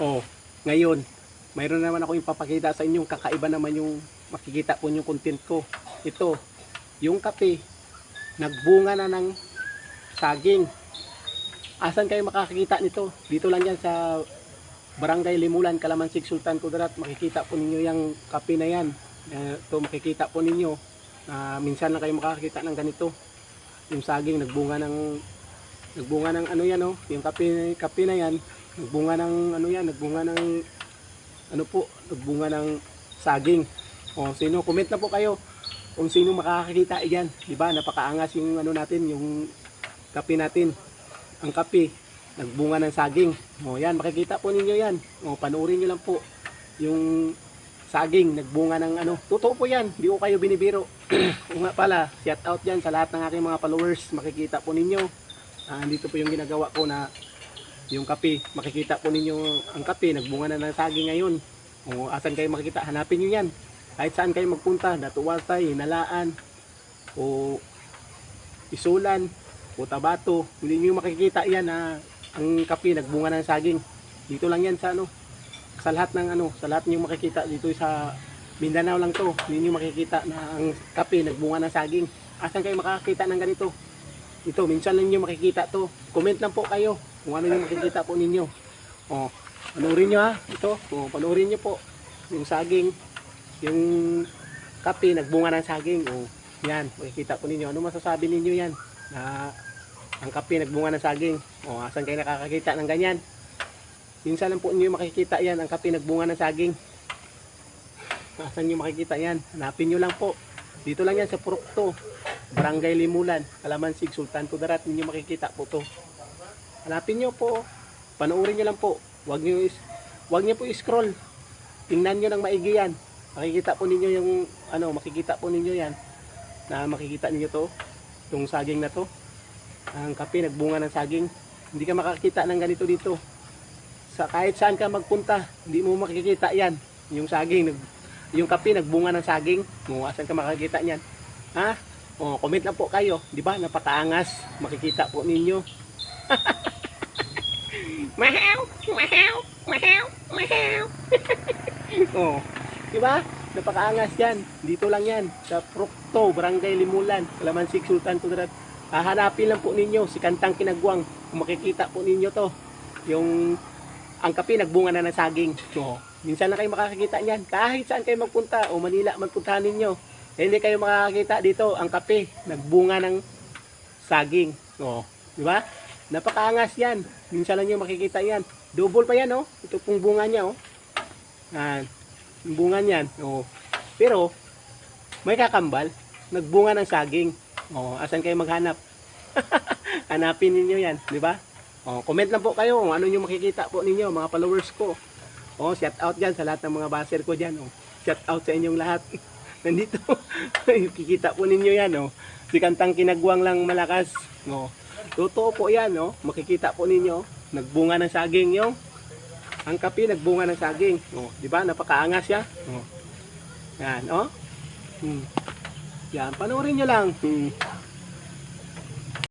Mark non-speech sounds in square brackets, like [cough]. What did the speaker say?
Oh, ngayon, mayroon naman ako yung papakita sa inyo. Kakaiba naman yung makikita po yung content ko. Ito, yung kape, nagbunga na ng saging. Asan kayo makakakita nito? Dito lang yan sa Barangay Limulan, Kalamansig, Sultan Kudarat. Makikita po ninyo yung kape na yan. Ito makikita po ninyo. Ah, minsan lang kayo makakakita ng ganito. Yung saging nagbunga ng nagbunga ng ano yan oh, yung kape kape na yan, nagbunga ng ano yan, nagbunga ng ano po, nagbunga ng saging. O sino comment na po kayo kung sino makakakita diyan, 'di ba? Napakaangas yung ano natin, yung kape natin. Ang kape nagbunga ng saging. O yan, makikita po ninyo yan. O panoorin niyo lang po yung saging nagbunga ng ano. Totoo po yan, hindi ko kayo binibiro. [clears throat] o nga pala, shout out yan sa lahat ng aking mga followers. Makikita po ninyo. Ah, dito po yung ginagawa ko na yung kape. Makikita po ninyo ang kape, nagbunga na ng saging ngayon. O asan kayo makikita, hanapin nyo yan. Kahit saan kayo magpunta, Datuwasay, Hinalaan, o Isulan, o Tabato, hindi nyo makikita yan na ang kape nagbunga ng saging. Dito lang yan sa ano, sa lahat ng ano, sa lahat nyo makikita dito sa Mindanao lang to. Hindi nyo makikita na ang kape nagbunga ng saging. Asan kayo makakita ng ganito? Ito, minsan lang nyo makikita to. Comment lang po kayo kung ano yung makikita po ninyo. O, panoorin nyo ha. Ito, o, panoorin nyo po. Yung saging, yung kape, nagbunga ng saging. O, yan, makikita po ninyo. Ano masasabi ninyo yan? Na ang kape, nagbunga ng saging. O, asan kayo nakakakita ng ganyan? Minsan lang po nyo makikita yan, ang kape, nagbunga ng saging. Asan nyo makikita yan? Hanapin nyo lang po. Dito lang yan sa Purokto. Barangay Limulan, Kalamansig, Sultan Kudarat, ninyo makikita po to. Hanapin nyo po, panoorin nyo lang po. Huwag nyo, is, huwag nyo po i-scroll. Tingnan nyo ng maigi yan. Makikita po ninyo yung, ano, makikita po ninyo yan. Na makikita ninyo to, yung saging na to. Ang kape, nagbunga ng saging. Hindi ka makakita ng ganito dito. Sa kahit saan ka magpunta, hindi mo makikita yan. Yung saging, nag, yung kape, nagbunga ng saging. Mo, asan ka makakita niyan? Ha? O, comment lang po kayo. Di ba? Napakaangas. Makikita po ninyo. [laughs] mahaw! Mahaw! Mahaw! Mahaw! oh, di ba? Napakaangas yan. Dito lang yan. Sa Procto, Barangay Limulan, Kalamansig, Sultan Kudarat. Hahanapin lang po ninyo si Kantang Kinagwang. Kung makikita po ninyo to. Yung ang kape nagbunga na ng saging. So, minsan lang kayo makakakita niyan. Kahit saan kayo magpunta o Manila magpuntahan ninyo. Eh, hindi kayo makakakita dito ang kape nagbunga ng saging. Oh, di ba? Napakaangas 'yan. Minsan lang niyo makikita 'yan. Double pa 'yan, oh. Ito pong bunga niya, oh. Yan. Yung bunga niyan, oh. Pero may kakambal, nagbunga ng saging. Oh, asan kayo maghanap? [laughs] Hanapin ninyo 'yan, di ba? Oh, comment lang po kayo kung ano yung makikita po ninyo, mga followers ko. Oh, shout out diyan sa lahat ng mga baser ko diyan, oh. Shout out sa inyong lahat. [laughs] Nandito. [laughs] Kikita po ninyo 'yan, oh. Si kantang kinagwang lang malakas. Oh. Totoo po 'yan, oh. Makikita po ninyo, nagbunga ng saging yung ang kape nagbunga ng saging. Oh, di ba? Napakaangas siya. Oh. Yan, oh. Hmm. Yan, panoorin nyo lang. Hmm.